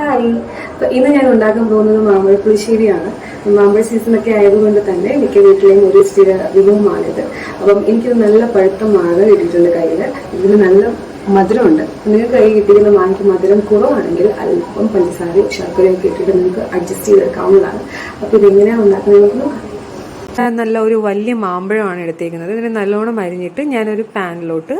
Hi. ഇന്ന് ഞാൻ ഉണ്ടാക്കാൻ പോകുന്നത് മാമ്പഴ പുളിശ്ശേരിയാണ്. മാമ്പഴ സീസണൊക്കെ ആയതുകൊണ്ട് തന്നെ മിക്ക വീട്ടിലെയും ഒരു സ്ഥിര വിഭവമാണിത്. അപ്പം എനിക്കിത് നല്ല പഴുത്ത മാങ്ങ കിട്ടിയിട്ടുണ്ട് കയ്യിൽ ഇതിന് നല്ല മധുരമുണ്ട്. നിങ്ങൾക്ക് കൈ കിട്ടിയിരുന്ന മാങ്ങയ്ക്ക് മധുരം കുറവാണെങ്കിൽ അല്പം പഞ്ചസാരയും ശർക്കരയൊക്കെ ഇട്ടിട്ട് നിങ്ങൾക്ക് അഡ്ജസ്റ്റ് ചെയ്തെടുക്കാവുന്നതാണ്. അപ്പോൾ ഇതെങ്ങനെയാണ് ഉണ്ടാക്കുന്നത്? നോക്കാം നല്ല ഒരു വലിയ മാമ്പഴമാണ് എടുത്തേക്കുന്നത്. ഇതിനെ നല്ലോണം അരിഞ്ഞിട്ട് ഞാനൊരു പാനിലോട്ട്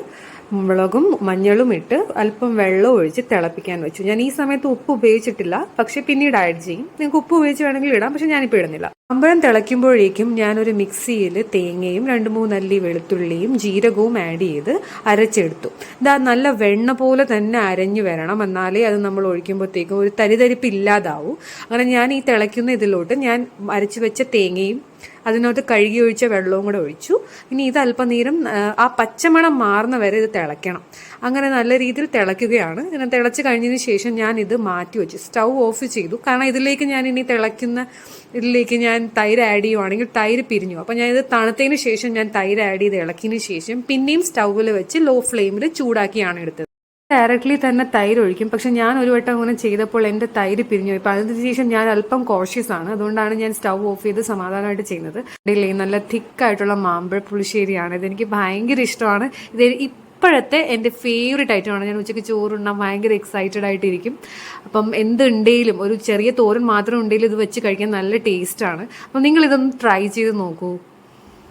മുളകും മഞ്ഞളും ഇട്ട് അല്പം വെള്ളം ഒഴിച്ച് തിളപ്പിക്കാൻ വെച്ചു. ഞാൻ ഈ സമയത്ത് ഉപ്പ് ഉപയോഗിച്ചിട്ടില്ല. പക്ഷെ പിന്നീട് ആഡ് ചെയ്യും. നിങ്ങൾക്ക് ഉപ്പ് ഉപയോഗിച്ച് വേണമെങ്കിൽ ഇടാം. പക്ഷെ ഞാനിപ്പോൾ ഇടുന്നില്ല. മാമ്പഴം തിളയ്ക്കുമ്പോഴേക്കും ഞാനൊരു മിക്സിയിൽ തേങ്ങയും രണ്ട് മൂന്നല്ലി വെളുത്തുള്ളിയും ജീരകവും ആഡ് ചെയ്ത് അരച്ചെടുത്തു. ഇതാ നല്ല വെണ്ണ പോലെ തന്നെ അരഞ്ഞു വരണം. എന്നാലേ അത് നമ്മൾ ഒഴിക്കുമ്പോഴത്തേക്കും ഒരു തരിതരിപ്പ് ഇല്ലാതാവും. അങ്ങനെ ഞാൻ ഈ തിളയ്ക്കുന്ന ഇതിലോട്ട് ഞാൻ അരച്ചു വെച്ച തേങ്ങയും അതിനകത്ത് കഴുകി ഒഴിച്ച വെള്ളവും കൂടെ ഒഴിച്ചു. ഇനി ഇത് അല്പനേരം ആ, പച്ചമണം മാറുന്ന വരെ ഇത് തിളയ്ക്കണം. അങ്ങനെ നല്ല രീതിയിൽ തിളയ്ക്കുകയാണ്. ഇങ്ങനെ തിളച്ച് കഴിഞ്ഞതിന് ശേഷം ഞാൻ ഇത് മാറ്റി വെച്ചു. സ്റ്റൗ ഓഫ് ചെയ്തു. കാരണം ഇതിലേക്ക് ഞാൻ ഇനി തിളയ്ക്കുന്ന ഇതിലേക്ക് ഞാൻ തൈര് ആഡ് ചെയ്യുവാണെങ്കിൽ തൈര് പിരിഞ്ഞു. അപ്പോൾ ഞാൻ ഇത് തണുത്തതിന് ശേഷം ഞാൻ തൈര് ആഡ് ചെയ്ത് ഇളക്കിയതിന് ശേഷം പിന്നെയും സ്റ്റൗവിൽ വെച്ച് ലോ ഫ്ലെയിമിൽ ചൂടാക്കിയാണ് എടുത്തത്. ഡയറക്റ്റ്ലി തന്നെ തൈര് ഒഴിക്കും പക്ഷെ ഞാൻ ഒരു വട്ടം അങ്ങനെ ചെയ്തപ്പോൾ എന്റെ തൈര് പിരിഞ്ഞു അപ്പൊ അതിന് ശേഷം ഞാൻ അല്പം കോഷ്യസ് ആണ്. അതുകൊണ്ടാണ് ഞാൻ സ്റ്റൗ ഓഫ് ചെയ്ത് സമാധാനമായിട്ട് ചെയ്യുന്നത്. ഇതില്ലേ നല്ല തിക്കായിട്ടുള്ള മാമ്പഴ പുളിശ്ശേരിയാണ്. ഇതെനിക്ക് ഭയങ്കര ഇഷ്ടമാണ്. ഇത് ഇപ്പോഴത്തെ എന്റെ ഫേവറേറ്റ് ഐറ്റമാണ് ഞാൻ ഉച്ചയ്ക്ക് ചോറുണ്ണാൻ ഭയങ്കര എക്സൈറ്റഡ് ആയിട്ടിരിക്കും. അപ്പം എന്തുണ്ടെങ്കിലും ഒരു ചെറിയ തോരൻ മാത്രം ഉണ്ടെങ്കിലും ഇത് വെച്ച് കഴിക്കാൻ നല്ല ടേസ്റ്റ് ആണ്. അപ്പം നിങ്ങൾ ഇതൊന്ന് ട്രൈ ചെയ്ത് നോക്കൂ.